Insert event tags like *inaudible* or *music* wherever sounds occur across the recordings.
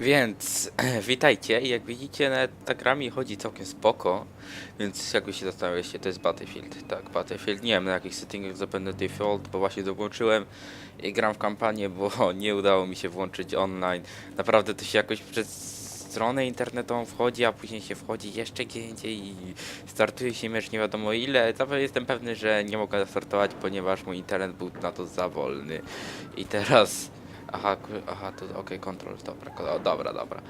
Więc *clears throat* witajcie i jak widzicie na- ta gra mi chodzi całkiem spoko, więc jakby się zastanawialiście, to jest Battlefield, tak, Battlefield, nie wiem na jakich settingach zapewne default, bo właśnie to włączyłem i gram w kampanię, bo *laughs* nie udało mi się włączyć online, naprawdę to się jakoś przez stronę internetową wchodzi, a później się wchodzi jeszcze gdzie indziej i startuje się mecz nie wiadomo ile, Zawsze jestem pewny, że nie mogę startować, ponieważ mój internet był na to za wolny. I teraz... Aha, aha, to okej, kontrol, dobra, ko- dobra, dobra.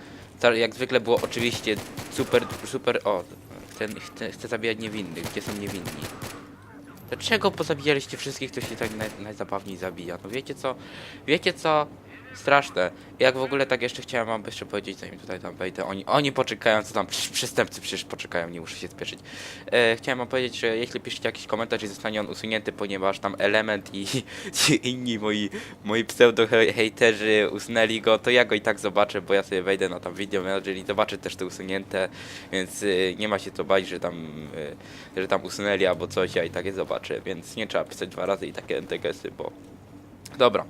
Jak zwykle było oczywiście super, super, o, ten chce, chce zabijać niewinnych, gdzie są niewinni? Dlaczego pozabijaliście wszystkich, kto się tak naj, najzabawniej zabija? No wiecie co, wiecie co, straszne. Jak w ogóle tak jeszcze chciałem wam jeszcze powiedzieć, zanim tutaj tam wejdę, oni, oni poczekają, co tam, przestępcy przecież poczekają, nie muszę się spieszyć. E, chciałem wam powiedzieć, że jeśli piszecie jakiś komentarz i zostanie on usunięty, ponieważ tam element i, i inni moi moi pseudo-hejterzy usunęli go, to ja go i tak zobaczę, bo ja sobie wejdę na tam video manager i zobaczę też te usunięte, więc y, nie ma się co bać, że tam, y, że tam usunęli albo coś, ja i tak je zobaczę, więc nie trzeba pisać dwa razy i takie NTGS-y, bo... Dobra.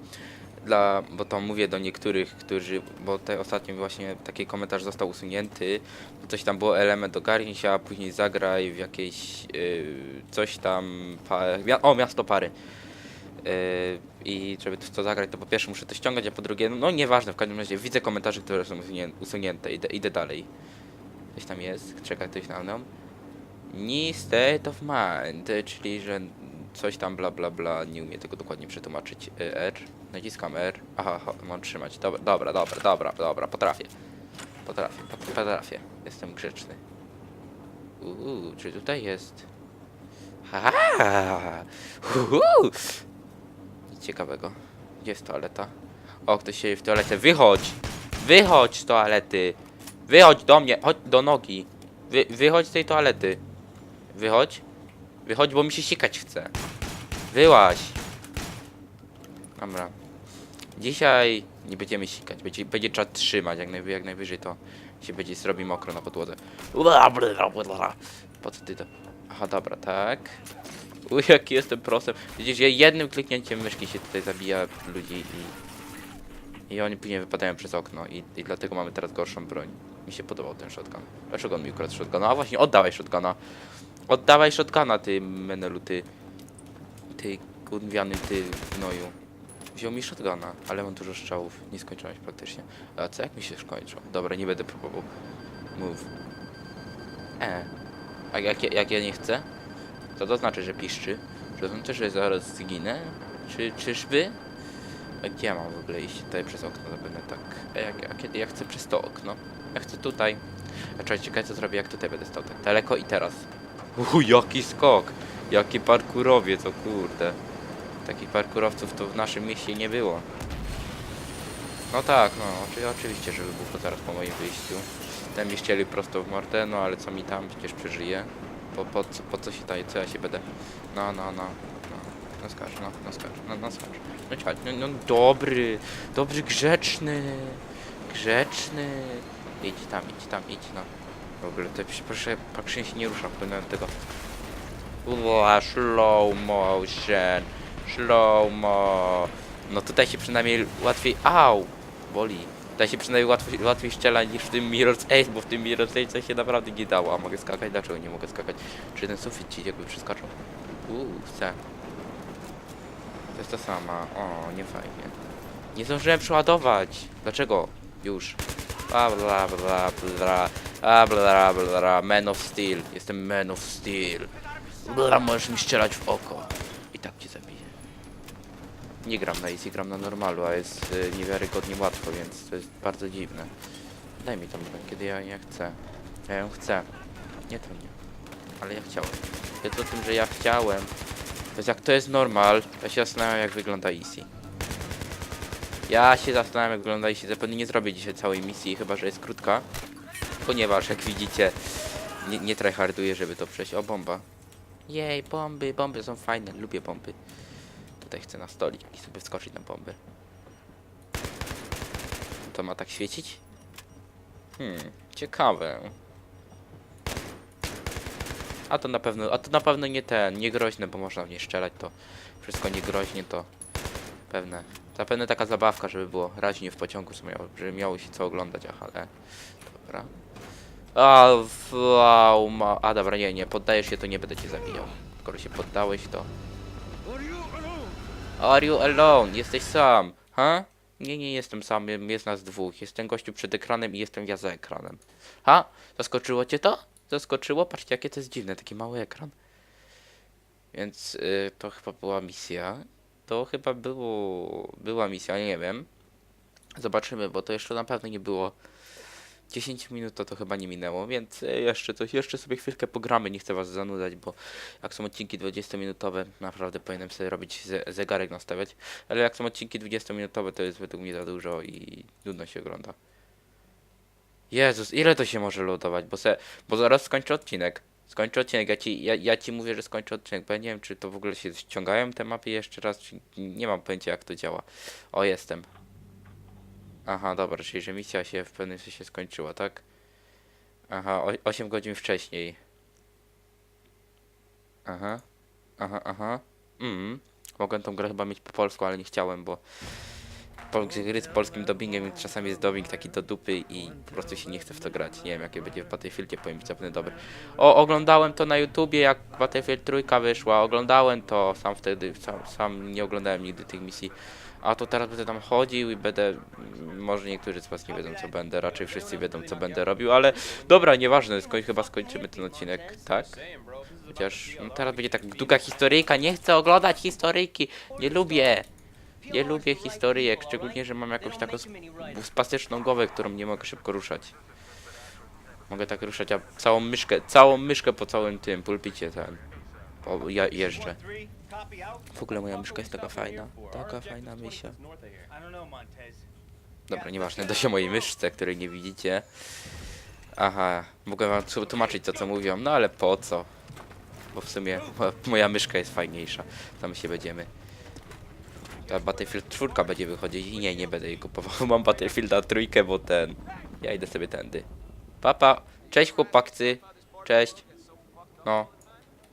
Dla, bo to mówię do niektórych, którzy, bo tutaj ostatnio właśnie taki komentarz został usunięty, bo coś tam było element ogarnij się, a później zagraj w jakieś y, coś tam, pa, o miasto pary. Yy, I żeby to zagrać, to po pierwsze muszę to ściągać, a po drugie, no, no nieważne, w każdym razie widzę komentarze, które są usunięte, idę, idę dalej. Coś tam jest, czeka ktoś na mną. Ni state of mind, y, czyli że coś tam bla bla bla, nie umiem tego dokładnie przetłumaczyć. Y, R, naciskam R, aha, mam trzymać, dobra, dobra, dobra, dobra, dobra, potrafię. Potrafię, pot- potrafię, jestem grzeczny. Uuu, czy tutaj jest... Haha! Nic ciekawego. Gdzie jest toaleta? O, ktoś siedzi w toalecie. Wychodź! Wychodź z toalety! Wychodź do mnie! Chodź do nogi! Wy, wychodź z tej toalety! Wychodź! Wychodź, bo mi się sikać chce. Wyłaź! Dobra. Dzisiaj nie będziemy sikać. Będzie, będzie trzeba trzymać. Jak, najwy, jak najwyżej to się będzie zrobi mokro na podłodze. Po co ty to? Aha, dobra, tak. Uj, jaki jestem prosem. Widzisz, ja jednym kliknięciem myszki się tutaj zabija ludzi i... I oni później wypadają przez okno i, i dlatego mamy teraz gorszą broń. Mi się podobał ten shotgun. Dlaczego on mi ukradł shotguna? A właśnie, oddawaj shotguna. Oddawaj shotguna, ty menelu, ty... Ty kurwiany, ty gnoju. Wziął mi shotguna, ale mam dużo strzałów. Nie skończyłeś praktycznie. A co jak mi się skończą? Dobra, nie będę próbował. Move. E. A jak, ja- jak ja nie chcę? To to znaczy, że piszczy. To znaczy, że zaraz zginę? Czy, czyżby? A gdzie ja mam w ogóle iść? Tutaj przez okno zapewne tak. A, jak, a kiedy ja chcę przez to okno? Ja chcę tutaj. A czekaj, ciekawe co zrobię, jak tutaj będę stał tak daleko i teraz. Uhu, jaki skok! Jaki parkurowiec, o kurde. Takich parkurowców to w naszym mieście nie było. No tak, no, oczy, oczywiście, że wybuchło zaraz po moim wyjściu. Ten mi ścieli prosto w mordę, no ale co mi tam, przecież przeżyję. Po, po, co- po co się daje, co ja się będę... No, no, no, no, no skacz, no, no skacz, no, no skacz. No no, no dobry, dobry, grzeczny, grzeczny. Idź tam, idź tam, idź, no. W ogóle to proszę, proszę się nie rusza, powinien tego... Ua, slow motion, slow mo. No tutaj się przynajmniej łatwiej, au, boli. Tutaj się przynajmniej łatwiej, łatwiej strzela niż w tym Mirror's Edge, bo w tym Mirror's Edge się naprawdę nie dało. A mogę skakać? Dlaczego nie mogę skakać? Czy ten sufit ci jakby przeskoczył? Uuu, chcę. To jest ta sama. O, nie fajnie. Nie zdążyłem przeładować. Dlaczego? Już. Bla bla bla bla. A bla bla bla. Man of Steel. Jestem Man of Steel. Bla, możesz mi strzelać w oko. I tak cię zabiję. Nie gram na easy, gram na normalu, a jest y, niewiarygodnie łatwo, więc to jest bardzo dziwne. Daj mi tą broń, kiedy ja, ja chcę. Ja ją chcę. Nie to nie. Ale ja chciałem. Jest o tym, że ja chciałem. Więc jak to jest normal, ja się zastanawiam jak wygląda easy. Ja się zastanawiam jak wygląda easy. Zapewne nie zrobię dzisiaj całej misji, chyba że jest krótka. Ponieważ jak widzicie, nie, nie tryharduję, żeby to przejść. O, bomba. Jej, bomby, bomby są fajne, lubię bomby. Tutaj chcę na stolik i sobie wskoczyć na bombę. To ma tak świecić? Hmm, ciekawe. A to na pewno, a to na pewno nie ten, nie groźne, bo można w nie strzelać, to wszystko niegroźnie, to pewne Zapewne taka zabawka, żeby było raźnie w pociągu, żeby miało się co oglądać, ach, ale... Dobra. A, wow, ma... A, dobra, nie, nie, poddajesz się, to nie będę cię zabijał. Skoro się poddałeś, to... Are you alone? Jesteś sam, ha? Nie, nie jestem sam, jest nas dwóch. Jestem gościu przed ekranem i jestem ja za ekranem. Ha? Zaskoczyło cię to? Zaskoczyło? Patrzcie, jakie to jest dziwne, taki mały ekran. Więc y, to chyba była misja. To chyba było, była misja, nie wiem. Zobaczymy, bo to jeszcze na pewno nie było 10 minut, to to chyba nie minęło, więc y, jeszcze coś, jeszcze sobie chwilkę pogramy, nie chcę was zanudzać, bo jak są odcinki 20-minutowe, naprawdę powinienem sobie robić ze zegarek nastawiać, ale jak są odcinki 20-minutowe, to jest według mnie za dużo i nudno się ogląda. Jezus, ile to się może loadować, bo, se, bo zaraz skończę odcinek. Skończę odcinek, ja ci, ja, ja ci mówię, że skończę odcinek, bo ja nie wiem, czy to w ogóle się ściągają te mapy jeszcze raz, czy nie mam pojęcia jak to działa. O, jestem. Aha, dobra, czyli że misja się w pewnym sensie skończyła, tak? Aha, o, 8 godzin wcześniej. Aha, aha, aha. Mm. Mogłem tą grę chyba mieć po polsku, ale nie chciałem, bo pol- gry z polskim dubbingiem czasami jest dubbing taki do dupy i po prostu się nie chce w to grać. Nie wiem, jakie będzie w Battlefieldzie, powiem ci zapewne dobry. O, oglądałem to na YouTubie, jak Battlefield trójka wyszła, oglądałem to, sam wtedy, sam, sam nie oglądałem nigdy tych misji. A to teraz będę tam chodził i będę, może niektórzy z was nie wiedzą co będę, raczej wszyscy wiedzą co będę robił, ale dobra, nieważne, skoń, chyba skończymy ten odcinek, tak? Chociaż no teraz będzie tak długa historyjka, nie chcę oglądać historyjki, nie lubię. Nie lubię historyjek, szczególnie, że mam jakąś taką sp- spastyczną głowę, którą nie mogę szybko ruszać. Mogę tak ruszać, a całą myszkę, całą myszkę po całym tym pulpicie ten. O, ja jeżdżę. W ogóle moja myszka jest taka fajna, taka fajna mysia. Dobra, nieważne, to się mojej myszce, której nie widzicie. Aha, mogę wam tłumaczyć to, co mówią, no ale po co? Bo w sumie mo- moja myszka jest fajniejsza. Tam się będziemy. Ta Battlefield 4 będzie wychodzić i nie, nie będę jej kupował. Mam Battlefielda trójkę, bo ten... Ja idę sobie tędy. Papa, cześć chłopakcy. Cześć. No.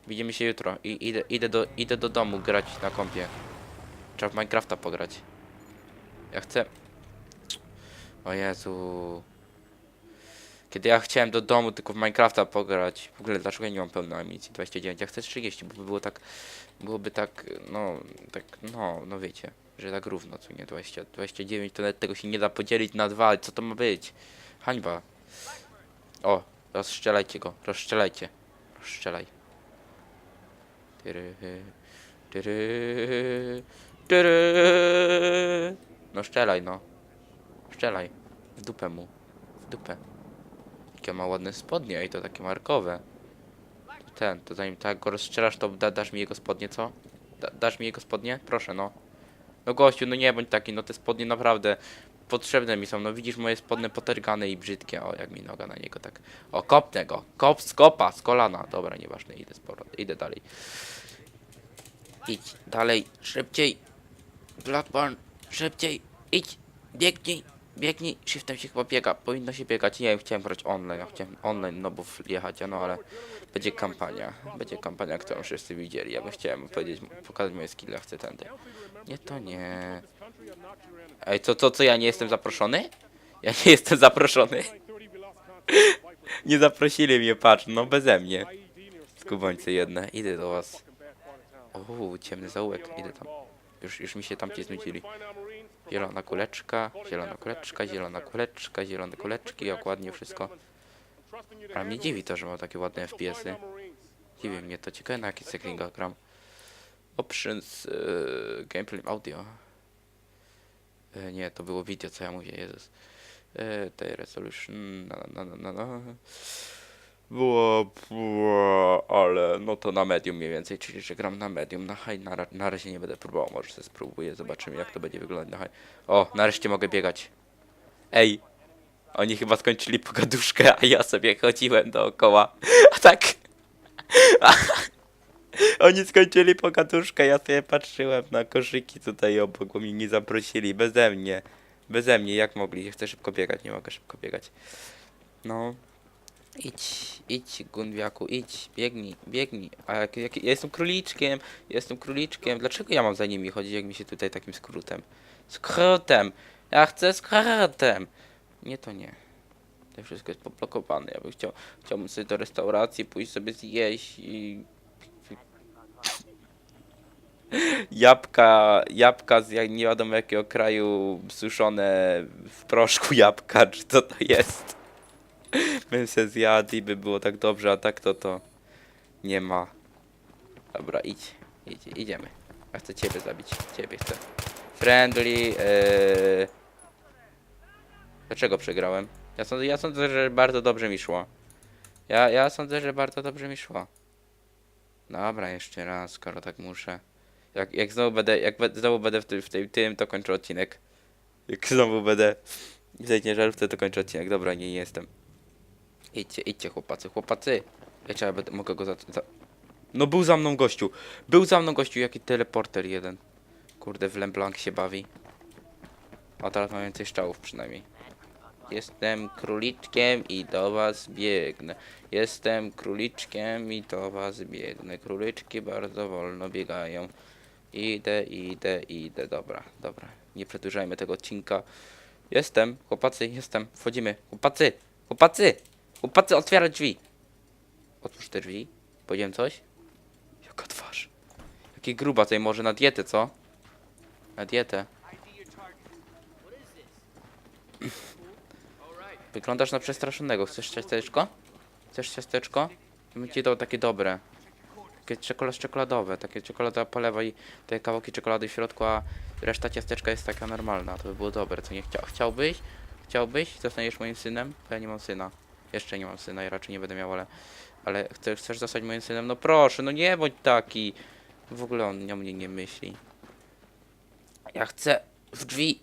Widzimy się jutro. I idę, idę, do, idę do domu grać na kompie. Trzeba w Minecrafta pograć. Ja chcę... O Jezu. Kiedy ja chciałem do domu tylko w Minecrafta pograć. W ogóle dlaczego ja nie mam pełnej amunicji 29? Ja chcę 30, bo by było tak... Byłoby tak, no, tak, no, no wiecie, że tak równo, co nie, 20, 29, to nawet tego się nie da podzielić na dwa, co to ma być? Hańba. O, rozstrzelajcie go, rozstrzelajcie, rozstrzelaj. No strzelaj, no. Strzelaj. W dupę mu. W dupę. Jakie ma ładne spodnie i to takie markowe. Ten, to zanim tak go rozstrzelasz, to da, dasz mi jego spodnie, co? Da, dasz mi jego spodnie? Proszę, no. No gościu, no nie bądź taki, no te spodnie naprawdę potrzebne mi są. No widzisz moje spodnie potergane i brzydkie. O, jak mi noga na niego tak. O, kopnę go. Kop, skopa, z kolana. Dobra, nieważne, idę z powrotem. Idę dalej. Idź dalej, szybciej. Blackburn, szybciej. Idź, biegnij, biegnij. Shiftem się chyba biega, powinno się biegać. Nie wiem, chciałem grać online, ja chciałem online, no bo jechać, no ale będzie kampania. Będzie kampania, którą wszyscy widzieli. Ja bym chciałem powiedzieć, pokazać moje skille, chcę tędy. Nie, to nie. Ej, co, co, co, ja nie jestem zaproszony? Ja nie jestem zaproszony. *laughs* nie zaprosili mnie, patrz, no beze mnie. Skubońce jedne, idę do was. O, ciemny zaułek, idę tam. Już, już mi się tam ci znudzili. Zielona kuleczka, zielona kuleczka, zielona kuleczka, zielone kuleczki, jak ładnie wszystko. A mnie dziwi to, że mam takie ładne FPS-y. Dziwi mnie to, ciekawe na jakich settingach gram. Options, yy, gameplay audio. E, nie, to było video, co ja mówię, Jezus. E, tej resolution, na, na, na, na, na. Było, było, ale no to na medium mniej więcej, czyli że gram na medium, na high na, na razie nie będę próbował, może sobie spróbuję, zobaczymy jak to będzie wyglądać na high. O, nareszcie mogę biegać. Ej, oni chyba skończyli pogaduszkę, a ja sobie chodziłem dookoła. *laughs* A tak. *laughs* Oni skończyli pogaduszkę, ja sobie patrzyłem na koszyki tutaj obok, bo mnie nie zaprosili, beze mnie. Beze mnie, jak mogli? Ja chcę szybko biegać, nie mogę szybko biegać. No. Idź, idź, Gunwiaku, idź, biegnij, biegnij. A jak, jak, ja jestem króliczkiem, jestem króliczkiem. Dlaczego ja mam za nimi chodzić, jak mi się tutaj takim skrótem? Skrótem. Ja chcę skrótem. Nie, to nie. To wszystko jest poblokowane. Ja bym chciał, chciałbym sobie do restauracji pójść sobie zjeść i... Jabłka, jabłka z jak- nie wiadomo jakiego kraju suszone w proszku jabłka, czy co to jest. Bym se zjadł i by było tak dobrze, a tak to to nie ma. Dobra, idź, idź, idziemy. Ja chcę ciebie zabić, ciebie chcę. Friendly, yy... Dlaczego przegrałem? Ja sądzę, ja sądzę, że bardzo dobrze mi szło. Ja, ja sądzę, że bardzo dobrze mi szło. Dobra, jeszcze raz, skoro tak muszę. Jak, jak znowu będę, jak be- znowu będę w tym, w tym, tym, to kończę odcinek. Jak znowu będę w tej ciężarówce, to kończę odcinek. Dobra, nie, nie jestem. Idźcie, idźcie chłopacy, chłopacy. Ja będę, mogę go za, za... No był za mną gościu. Był za mną gościu, jaki teleporter jeden. Kurde, w Lemblanc się bawi. A teraz mam więcej strzałów przynajmniej. Jestem króliczkiem i do was biegnę. Jestem króliczkiem i do was biegnę. Króliczki bardzo wolno biegają. Idę, idę, idę. Dobra, dobra. Nie przedłużajmy tego odcinka. Jestem, chłopacy, jestem. Wchodzimy. Chłopacy, chłopacy, chłopacy, otwierać drzwi. Otwórz te drzwi. Powiedziałem coś? Jaka twarz. Jaki gruba tutaj może na dietę, co? Na dietę. Wyglądasz na przestraszonego. Chcesz ciasteczko? Chcesz ciasteczko? Ja bym ci dał takie dobre. Takie czekolad czekoladowe. Takie czekolada po lewej, te kawałki czekolady w środku, a reszta ciasteczka jest taka normalna. To by było dobre, co nie chciał. Chciałbyś? Chciałbyś? Zostaniesz moim synem? Bo ja nie mam syna. Jeszcze nie mam syna i raczej nie będę miał, ale... Ale chcesz, chcesz zostać moim synem? No proszę, no nie bądź taki. W ogóle on o mnie nie myśli. Ja chcę w drzwi.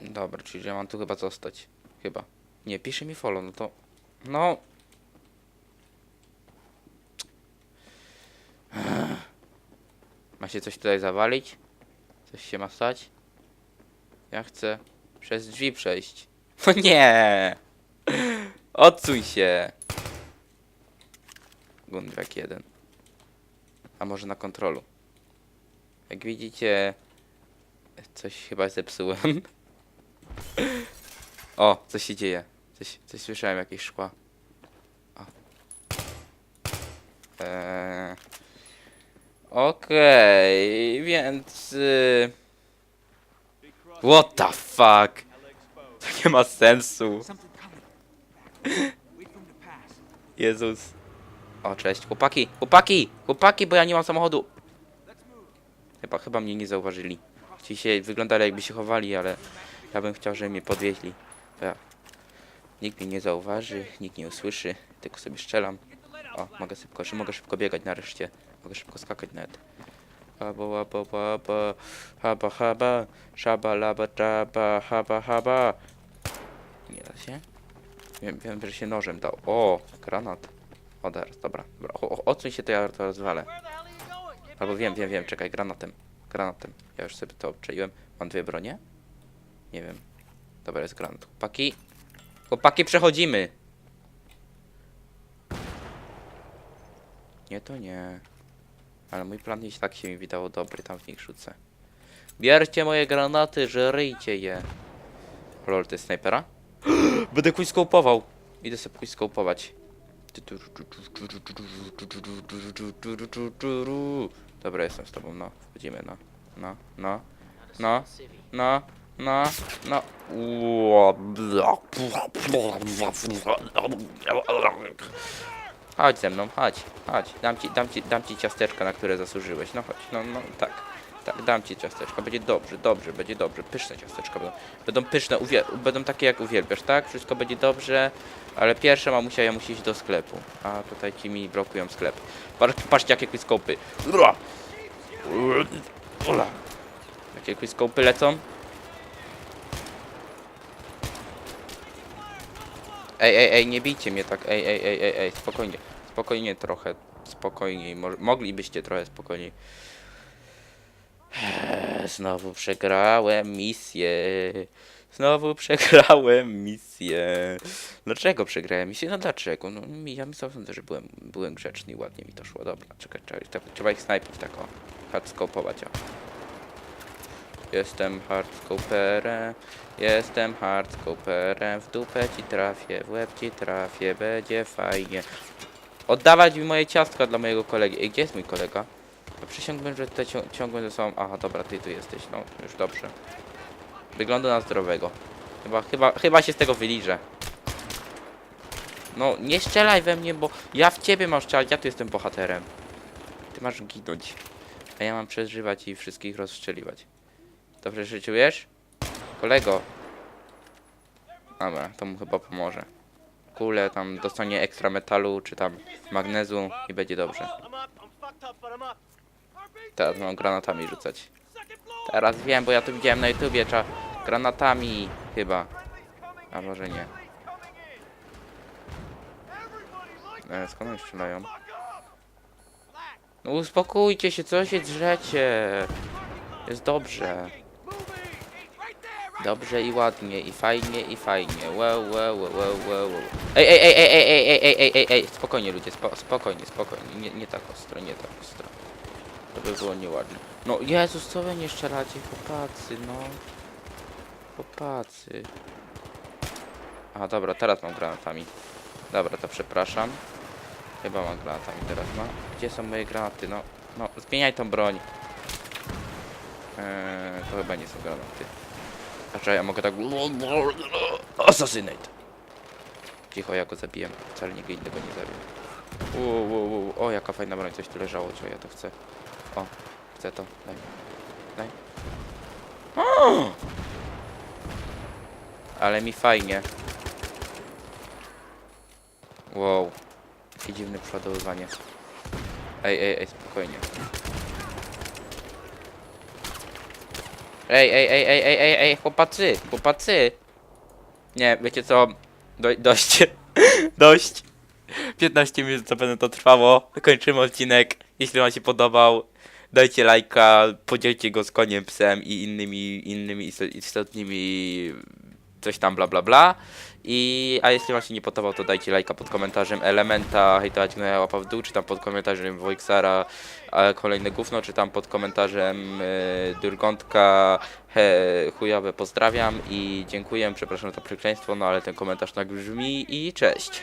Dobra, czyli ja mam tu chyba zostać. Chyba. Nie, pisze mi follow, no to... No... Ma się coś tutaj zawalić? Coś się ma stać? Ja chcę przez drzwi przejść. *laughs* No nie! Odsuń się! Gundrak 1. A może na kontrolu? Jak widzicie... Coś chyba zepsułem. *laughs* O, coś się dzieje. Coś, coś słyszałem, jakieś szkła. O. Eee. Okej, więc... Y... What the fuck? To nie ma sensu. Jezus. O, cześć. Chłopaki, chłopaki, chłopaki, bo ja nie mam samochodu. Chyba, chyba mnie nie zauważyli. Ci się wyglądali jakby się chowali, ale ja bym chciał, żeby mnie podwieźli. Ja... Nikt mnie nie zauważy, nikt nie usłyszy, tylko sobie strzelam. O, mogę szybko, mogę szybko biegać nareszcie. Mogę szybko skakać nawet. Haba, łaba, łaba, haba, haba, szaba, laba, czaba, haba, haba. Nie da się? Wiem, wiem, że się nożem dał. O, granat. O, teraz, dobra. dobra. O, o, odsuń się, to ja to rozwalę. Albo wiem, wiem, wiem, czekaj, granatem. Granatem. Ja już sobie to obczaiłem. Mam dwie bronie? Nie wiem. Dobra, jest granat. Chłopaki. Chłopaki, przechodzimy. Nie, to nie. Ale mój plan jeśli tak się mi wydało dobry, tam w nich rzucę. Bierzcie moje granaty, żeryjcie je. Lol, to jest snajpera? *gasps* Będę quickscope'ował. Idę sobie quickscope'ować. Dobra, jestem z tobą, no. Wchodzimy, no. No, no. No, no, no, no. Bla, Chodź ze mną, chodź, chodź. Dam ci, dam ci, dam ci ciasteczka, na które zasłużyłeś. No chodź, no, no, tak. Tak, dam ci ciasteczka. Będzie dobrze, dobrze, będzie dobrze. Pyszne ciasteczka będą. Będą pyszne, będą takie jak uwielbiasz, tak? Wszystko będzie dobrze, ale pierwsza mamusia ja musi iść do sklepu. A tutaj ci mi blokują sklep. Patrz, patrzcie jakie quiskopy. Ura! Ula! Jakie quiskopy lecą? Ej, ej, ej, nie bijcie mnie tak. Ej, ej, ej, ej, ej, spokojnie. Spokojnie trochę. Spokojniej. Mo- moglibyście trochę spokojniej. Eee, Znowu przegrałem misję. Znowu przegrałem misję. Dlaczego przegrałem misję? No dlaczego? No mi- ja myślałem, że byłem, byłem grzeczny i ładnie mi to szło. Dobra, czekaj, czekaj. Trzeba ich snajpić tak o. Hardskopować o. Jestem hardscoperem, jestem hardscoperem, w dupę ci trafię, w łeb ci trafię, będzie fajnie. Oddawać mi moje ciastka dla mojego kolegi. Ej, gdzie jest mój kolega? No przysiągłem, że tutaj cią- ze sobą. Aha, dobra, ty tu jesteś, no już dobrze. Wygląda na zdrowego. Chyba, chyba, chyba się z tego wyliżę. No, nie strzelaj we mnie, bo ja w ciebie mam strzelać, ja tu jestem bohaterem. Ty masz ginąć. A ja mam przeżywać i wszystkich rozstrzeliwać. Dobrze się czujesz? Kolego. Dobra, to mu chyba pomoże. Kule tam dostanie ekstra metalu, czy tam magnezu i będzie dobrze. Teraz mam granatami rzucać. Teraz wiem, bo ja to widziałem na YouTubie, trzeba granatami chyba. A może nie. E, skąd oni strzelają? No uspokójcie się, co się drzecie? Jest dobrze. Dobrze i ładnie, i fajnie, i fajnie. Wow, wow, wow, wow, wow. wow. Ej, ej, ej, ej, ej, ej, ej, ej, ej, ej, spokojnie ludzie, spo, spokojnie, spokojnie. Nie, nie tak ostro, nie tak ostro. To by było nieładne. No Jezus, co wy nie szczeracie, chłopacy, no. Chłopacy. Aha, dobra, teraz mam granatami. Dobra, to przepraszam. Chyba mam granatami teraz, no. Gdzie są moje granaty? No, no, zmieniaj tą broń. Eee, to chyba nie są granaty. Znaczy, ja mogę tak... Assassinate! Cicho, ja go zabiłem. Wcale nikt innego nie zabił. Uu, uu, uu. O, jaka fajna broń, coś tu leżało, co ja to chcę. O, chcę to, daj. Daj. O! Ale mi fajnie. Wow. Jakie dziwne przeładowywanie. Ej, ej, ej, spokojnie. Ej, ej, ej, ej, ej, ej, ej, chłopacy, chłopacy. Nie, wiecie co? Do, dość. *laughs* dość. 15 minut zapewne to trwało. Kończymy odcinek. Jeśli wam się podobał, dajcie lajka, podzielcie go z koniem, psem i innymi, innymi isto- istotnymi coś tam bla bla bla. I, a jeśli wam się nie podobał, to dajcie lajka pod komentarzem Elementa, hejtować na łapa w dół, czy tam pod komentarzem Wojksara, kolejne gówno, czy tam pod komentarzem e, Durgątka, he, chujowe pozdrawiam i dziękuję, przepraszam za przekleństwo, no ale ten komentarz tak brzmi i cześć.